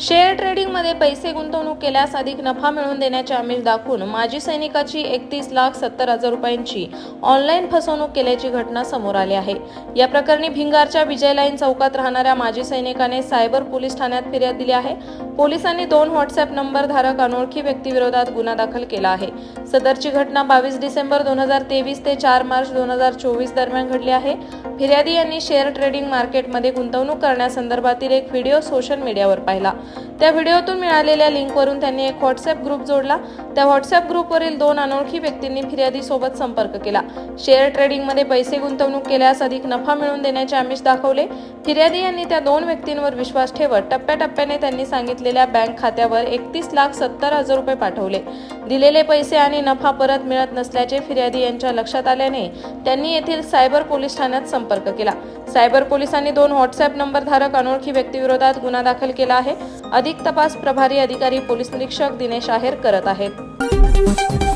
Share ट्रेडिंगमध्ये पैसे गुंतवणूक केल्यास अधिक नफा मिळवून देण्याचे आमिष दाखवून माजी सैनिकाची एकतीस लाख सत्तर हजार रुपयांची ऑनलाईन फसवणूक केल्याची घटना समोर आली आहे. या प्रकरणी भिंगारच्या विजय लाईन चौकात राहणाऱ्या माजी सैनिकाने सायबर पोलीस ठाण्यात फिर्याद दिली आहे. पोलिसांनी दोन व्हॉट्सअप नंबर धारक अनोळखी व्यक्तीविरोधात गुन्हा दाखल केला आहे. सदरची घटना बावीस डिसेंबर दोन हजार तेवीस ते चार मार्च दोन हजार चोवीस दरम्यान घडली आहे. फिर्यादी यांनी शेअर ट्रेडिंग मार्केटमध्ये गुंतवणूक करण्यासंदर्भातील एक व्हिडिओ सोशल मीडियावर पाहिला. त्या व्हिडिओतून मिळालेल्या लिंकवरून त्यांनी एक व्हॉट्सअप ग्रुप जोडला. त्या व्हॉट्सअप ग्रुपवरील दोन अनोळखी व्यक्तींनी फिर्यादीसोबत संपर्क केला. शेअर ट्रेडिंगमध्ये पैसे गुंतवणूक केल्यास अधिक नफा मिळवून देण्याचे आमिष दाखवले. फिर्यादी यांनी त्या दोन व्यक्तींवर विश्वास ठेवत टप्प्याटप्प्याने त्यांनी सांगितलेल्या बँक खात्यावर एकतीस लाख सत्तर हजार रुपये पाठवले. दिलेले पैसे आणि नफा परत मिळत नसल्याचे फिर्यादी यांच्या लक्षात आल्याने त्यांनी येथील सायबर पोलीस ठाण्यात संपर्क केला. सायबर पोलिसांनी दोन व्हॉट्सअप नंबरधारक अनोळखी व्यक्तीविरोधात गुन्हा दाखल केला आहे. अधिक तपास प्रभारी अधिकारी पोलीस निरीक्षक दिनेश आहेर करत आहेत.